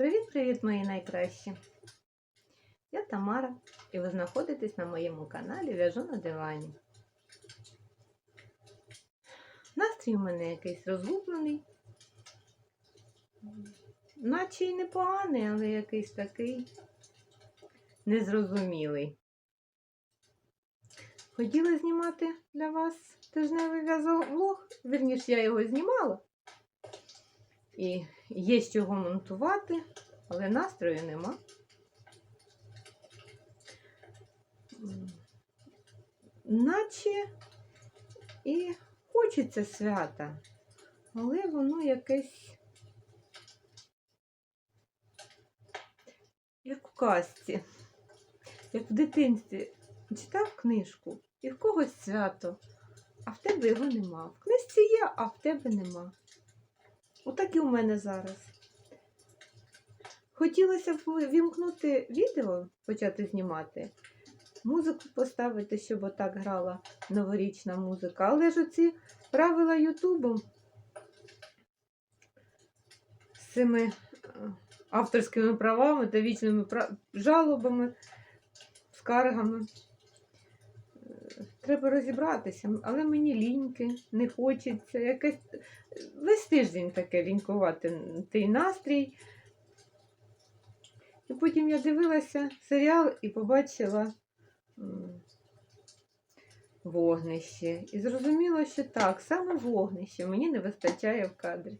Привіт-привіт, мої найкращі! Я Тамара, і ви знаходитесь на моєму каналі В'яжу на дивані. Настрій у мене якийсь розгублений, наче й непоганий, але якийсь такий незрозумілий. Хотіла знімати для вас тижневий в'язовлог, вірніше, я його знімала. І є з чого монтувати, але настрою нема. Наче і хочеться свята, але воно якесь як в казці, як в дитинстві читав книжку, і в когось свято, а в тебе його нема. В книжці є, а в тебе нема. Отак і у мене зараз. Хотілося б вімкнути відео, почати знімати, музику поставити, щоб отак грала новорічна музика. Але ж оці правила Ютубу з цими е, авторськими правами та вічними жалобами, скаргами. Е, Треба розібратися, але мені ліньки, не хочеться. Якесь весь тиждень таке лінькуватий настрій. І потім я дивилася серіал і побачила вогнище. І зрозуміла, що так, саме вогнище мені не вистачає в кадрі.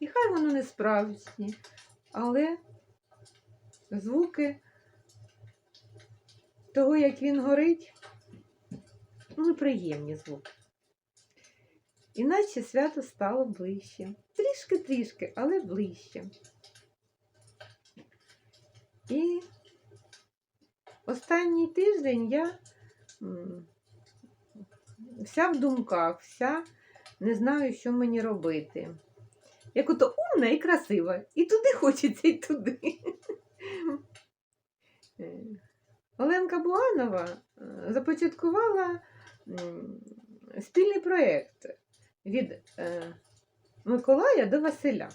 І хай воно не справжнє, але звуки того, як він горить, ну, неприємні звуки. Іначе свято стало ближче. Трішки-трішки, але ближче. І останній тиждень я вся в думках, вся не знаю, що мені робити. Як ото умна і красива. І туди хочеться, і туди. Е, Оленка Буанова е, започаткувала спільний проєкт від е, Миколая до Василя.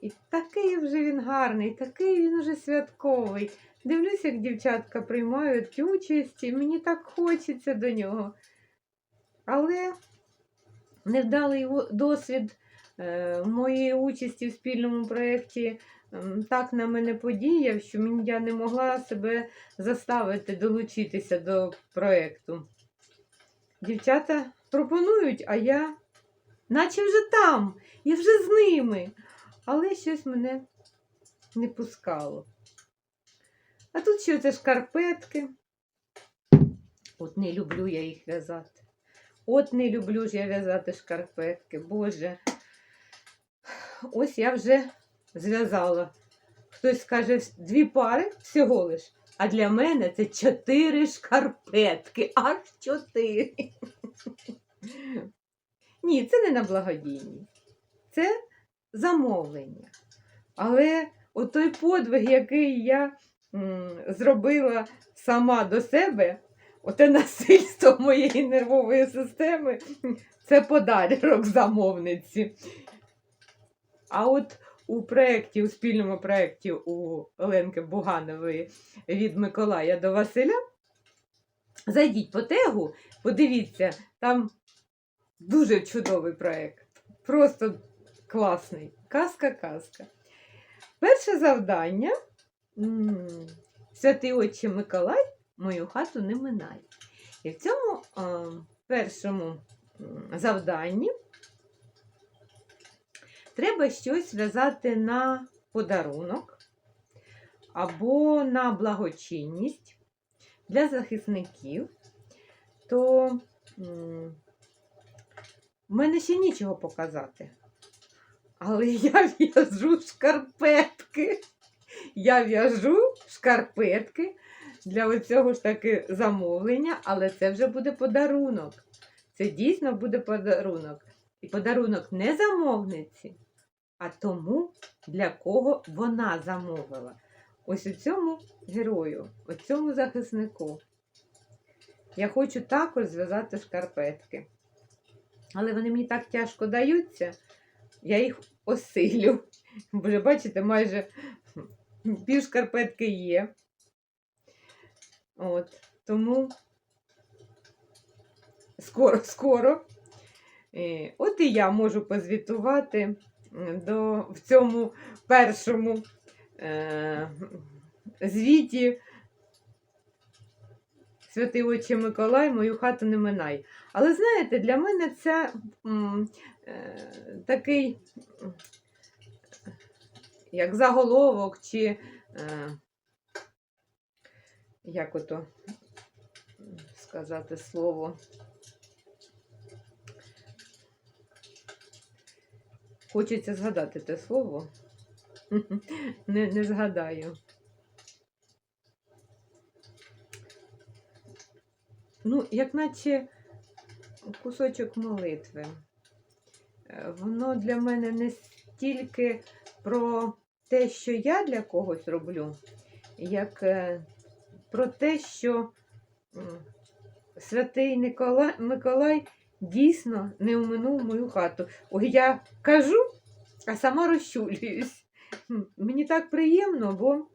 І такий вже він гарний, такий він уже святковий. Дивлюсь, як дівчатка приймають участь, і мені так хочеться до нього. Але невдалий досвід е, моєї участі в спільному проєкті так на мене подіяв, що я не могла себе заставити долучитися до проєкту. Дівчата пропонують, а я наче вже там, я вже з ними. Але щось мене не пускало. А тут ще це шкарпетки. От не люблю я їх в'язати. От не люблю ж я в'язати шкарпетки. Боже. Ось я вже зв'язала. Хтось скаже дві пари всього лиш. А для мене це чотири шкарпетки. Аж чотири. Ні, це не на благодійність. Це замовлення. Але отой подвиг, який я м, зробила сама до себе, оте насильство моєї нервової системи, це подарунок замовниці. А от у проєкті, у спільному проєкті у Оленки Буганової від Миколая до Василя, зайдіть по тегу, подивіться, там дуже чудовий проєкт. Просто класний. Казка-казка. Перше завдання. Святий Отче Миколай мою хату не минає. І в цьому а, першому завданні треба щось в'язати на подарунок або на благочинність для захисників. То в мене ще нічого показати. Але я в'яжу шкарпетки. Я в'яжу шкарпетки для оцього ж таки замовлення, але це вже буде подарунок. Це дійсно буде подарунок. І подарунок не замовниці, а тому, для кого вона замовила. Ось у цьому герою, у цьому захиснику. Я хочу також зв'язати шкарпетки. Але вони мені так тяжко даються, я їх осилю. Бо вже бачите, майже пів шкарпетки є. От, тому скоро, скоро. Е, От і я можу позвітувати до, в цьому першому е, звіті Святий Отче Миколай, мою хату не минай. Але знаєте, для мене це м, е, такий як заголовок, чи е, як ото сказати слово. Хочеться згадати те слово. Не, не згадаю. Ну, як наче кусочок молитви. Е, Воно для мене не стільки про те, що я для когось роблю, як е, про те, що святий Миколай дійсно не оминув мою хату. Ой, я кажу, а сама розчулююсь. Мені так приємно, бо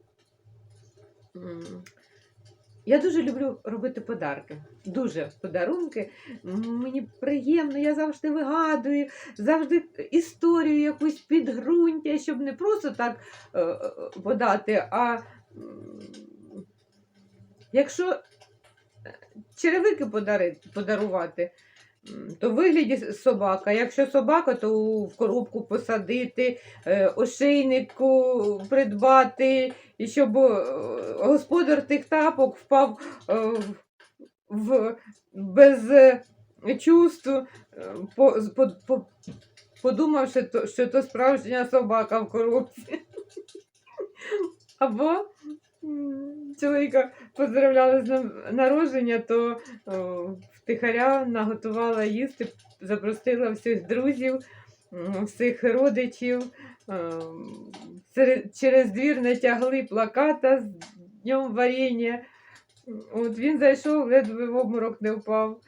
я дуже люблю робити подарки. Дуже подарунки. Мені приємно, я завжди вигадую, завжди історію якусь підґрунтя, щоб не просто так е, е, подати, а якщо е, черевики подарувати, то вигляді собака. Якщо собака, то в коробку посадити, е, ошейнику придбати, і щоб е, господар тих тапок впав е, в- без чувств, по, подумавши, то, що то справжня собака в коробці. Або чоловіка поздравляли з народження, то втихаря наготувала їсти, запросила всіх друзів, всіх родичів. ем, Через двір натягли плаката з днем варення. От він зайшов, ледве в обморок не впав.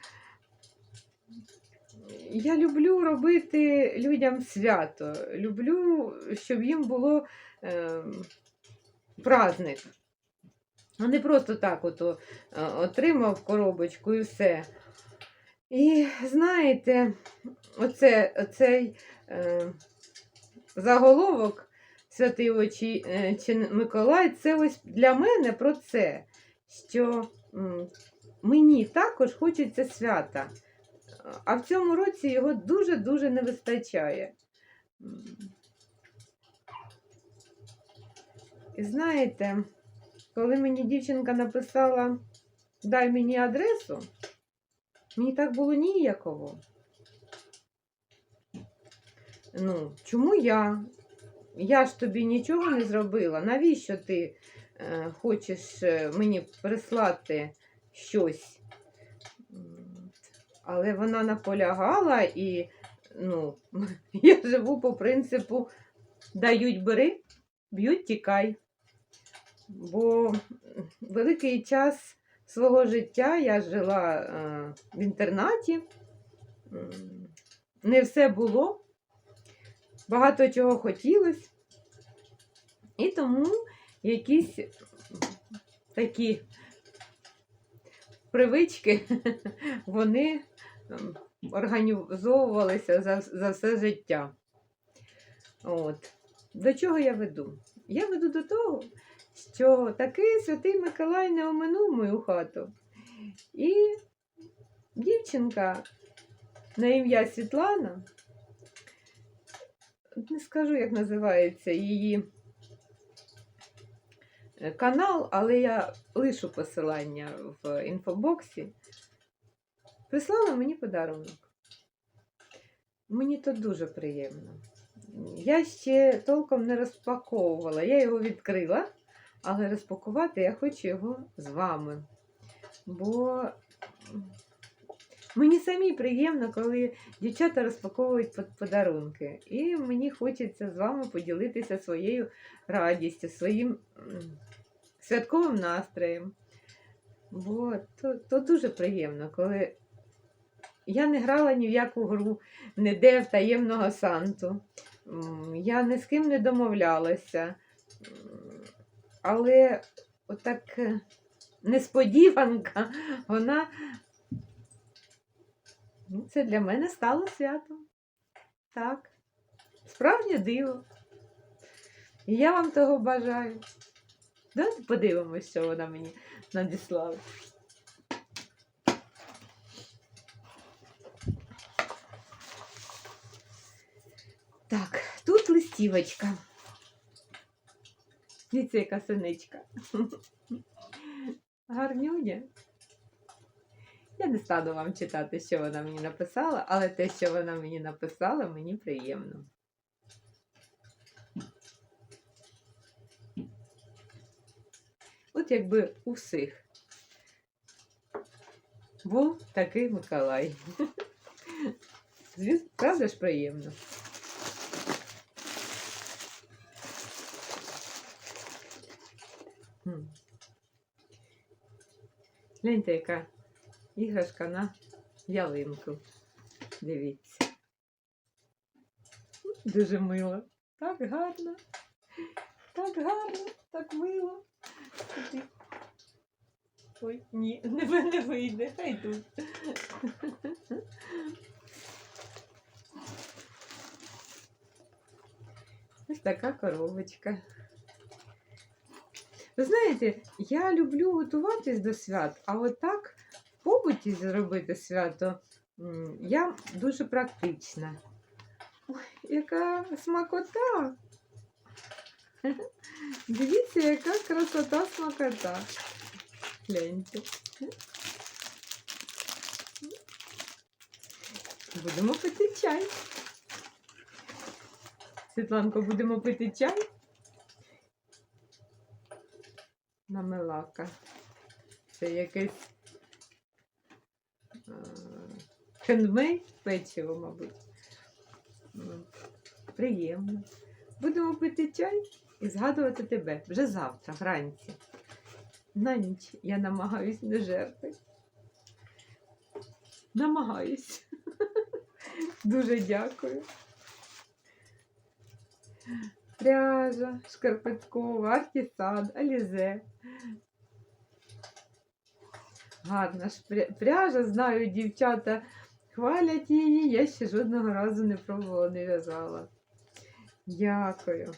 Я люблю робити людям свято. Люблю, щоб їм було е, праздник. А не просто так ото, е, отримав коробочку і все. І знаєте, оце, оцей е, заголовок Святий Очі е, Миколай, це ось для мене про це, що м, мені також хочеться свята. А в цьому році його дуже-дуже не вистачає. І знаєте, коли мені дівчинка написала дай мені адресу, мені так було ніяково. Ну, чому я? Я ж тобі нічого не зробила. Навіщо ти е, хочеш е, мені прислати щось? Але вона наполягала і ну, я живу по принципу дають бери, б'ють тікай. Бо великий час свого життя я жила е, в інтернаті, не все було, багато чого хотілося. І тому якісь такі привички, вони організовувалися за, за все життя. От. До чого я веду? Я веду до того, що такий святий Миколай не оминув мою хату. І дівчинка на ім'я Світлана, не скажу, як називається її е, канал, але я лишу посилання в інфобоксі, прислала мені подарунок. Мені то дуже приємно. Я ще толком не розпаковувала. Я його відкрила, але розпакувати я хочу його з вами. Бо мені самі приємно, коли дівчата розпаковують подарунки. І мені хочеться з вами поділитися своєю радістю, своїм святковим настроєм. Бо то, то дуже приємно, коли я не грала ні в яку гру, ніде в таємного Санту. Я ні з ким не домовлялася. Але отак е, несподіванка, вона ну, це для мене стало святом. Так. Справжнє диво. І я вам того бажаю. Давайте подивимось, що вона мені надіслала. Так, тут листівочка. Дивіться, яка синичка. Гарнюня. Я не стану вам читати, що вона мені написала, але те, що вона мені написала, мені приємно. От якби у всіх був такий Миколай. Звісно, правда ж приємно? Гляньте, яка іграшка на ялинку. Дивіться. Дуже мило. Так гарно. Так гарно, так мило. Ой, ні, не, не вийде, хай тут. Ось така коробочка. Ви знаєте, я люблю готуватись до свят, а от так в побуті зробити свято я дуже практична. Ой, яка смакота! Дивіться, яка красота смакота. Гляньте. Будемо пити чай. Світланко, будемо пити чай. Намелака. Це якесь хендмейд печиво, мабуть. Приємно. Будемо пити чай і згадувати тебе вже завтра, вранці. На ніч я намагаюсь не жерти. Намагаюсь. Дуже дякую. Пряжа, шкарпеткова, артісад, алізе. Гарна ж пряжа, знаю, дівчата хвалять її, я ще жодного разу не пробувала, не в'язала. Дякую.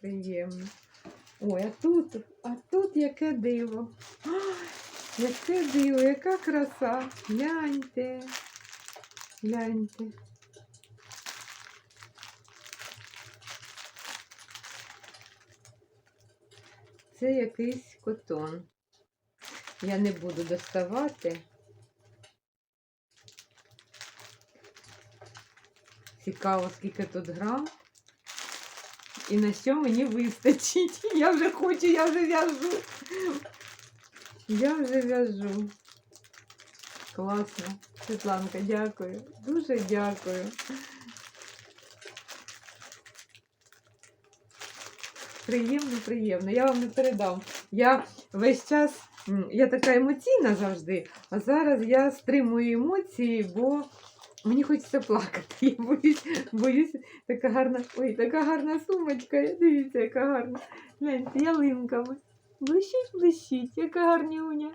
Приємно. Ой, а тут, а тут яке диво. Яке диво, яка краса. Гляньте. Гляньте. Це якийсь котон. Я не буду доставати. Цікаво, скільки тут грам. І на що мені вистачить. Я вже хочу, я вже в'яжу. Я вже в'яжу. Класно. Світланка, дякую. Дуже дякую. Приємно, приємно. Я вам не передам. Я весь час, я така емоційна завжди, а зараз я стримую емоції, бо мені хочеться плакати. Я боюсь, боюсь, така гарна. Ой, така гарна сумочка. Дивіться, яка гарна. Гляньте, ялинками. Блищить, блищить, яка гарнюня.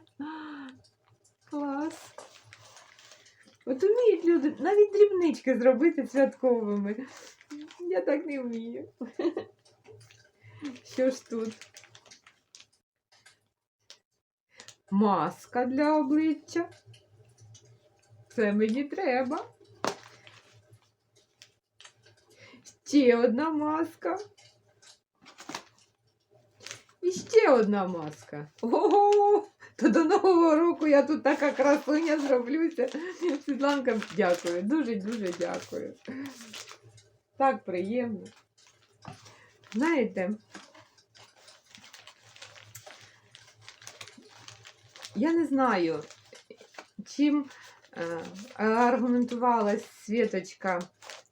Клас. От вміють люди навіть дрібнички зробити святковими. Я так не вмію. Що ж тут? Маска для обличчя. Це мені треба. Ще одна маска. І ще одна маска. Ого! То до Нового року я тут така красуня зроблюся. Світланка, дякую, дуже-дуже дякую. Так приємно. Знаєте, я не знаю, чим е, аргументувалась Світочка,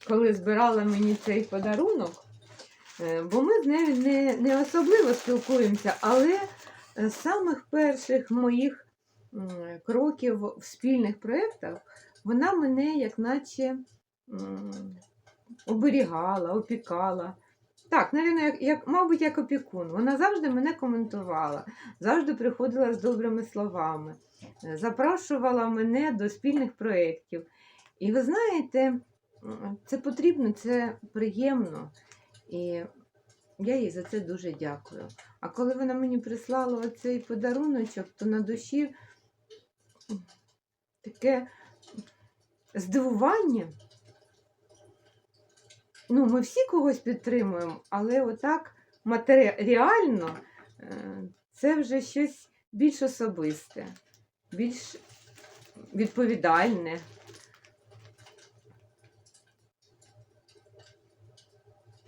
коли збирала мені цей подарунок, Е, бо ми з нею не, не особливо спілкуємося, але е, з самих перших моїх кроків в спільних проєктах вона мене як наче оберігала, опікала. Так, навіть, як, як, мабуть, як опікун. Вона завжди мене коментувала, завжди приходила з добрими словами, е, запрошувала мене до спільних проєктів. І ви знаєте, це потрібно, це приємно. І я їй за це дуже дякую. А коли вона мені прислала оцей подаруночок, то на душі таке здивування. Ну, ми всі когось підтримуємо, але отак матеріально е, це вже щось більш особисте, більш відповідальне.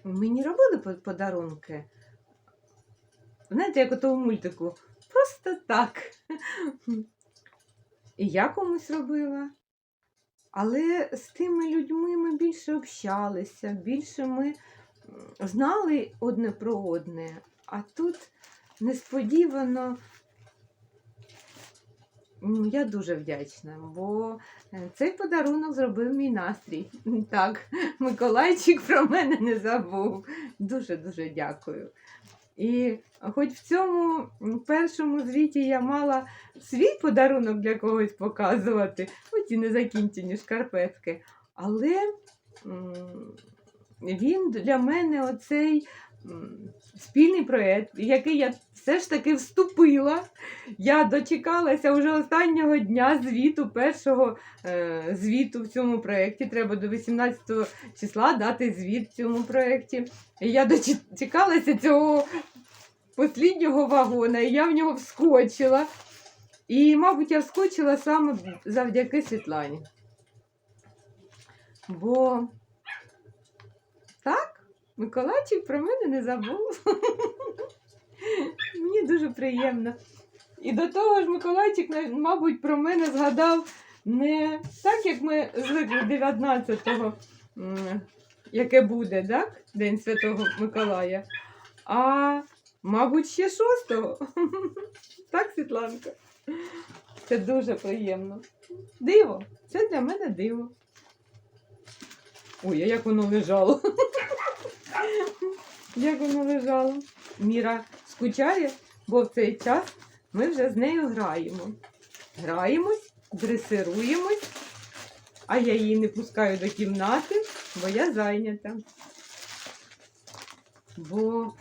Мені робили подарунки. Знаєте, як у мультику. Просто так. І я комусь робила. Але з тими людьми ми більше общалися, більше ми знали одне про одне. А тут несподівано я дуже вдячна, бо е, цей подарунок зробив мій настрій. Так, Миколайчик про мене не забув. Дуже-дуже дякую. І хоч в цьому першому звіті я мала свій подарунок для когось показувати, оці незакінчені шкарпетки, але він для мене оцей спільний проєкт, в який я все ж таки вступила. Я дочекалася вже останнього дня звіту, першого е, звіту в цьому проєкті. Треба до 18 числа дати звіт в цьому проєкті. І я дочекалася цього посліднього вагона, і я в нього вскочила. І, мабуть, я вскочила саме завдяки Світлані. Бо так, Миколайчик про мене не забув. Мені дуже приємно. І до того ж, Миколайчик, мабуть, про мене згадав не так, як ми звикли 19-го, яке буде, так? День Святого Миколая. А, мабуть, ще 6-го. Так, Світланка? Це дуже приємно. Диво. Це для мене диво. Ой, а як воно лежало. Як воно лежало. Міра скучає, бо в цей час ми вже з нею граємо. Граємось, дресируємось, а я її не пускаю до кімнати, бо я зайнята. Бо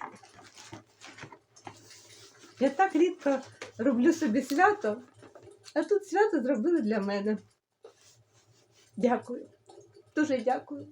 я так рідко роблю собі свято, а тут свято зробили для мене. Дякую. Дуже дякую.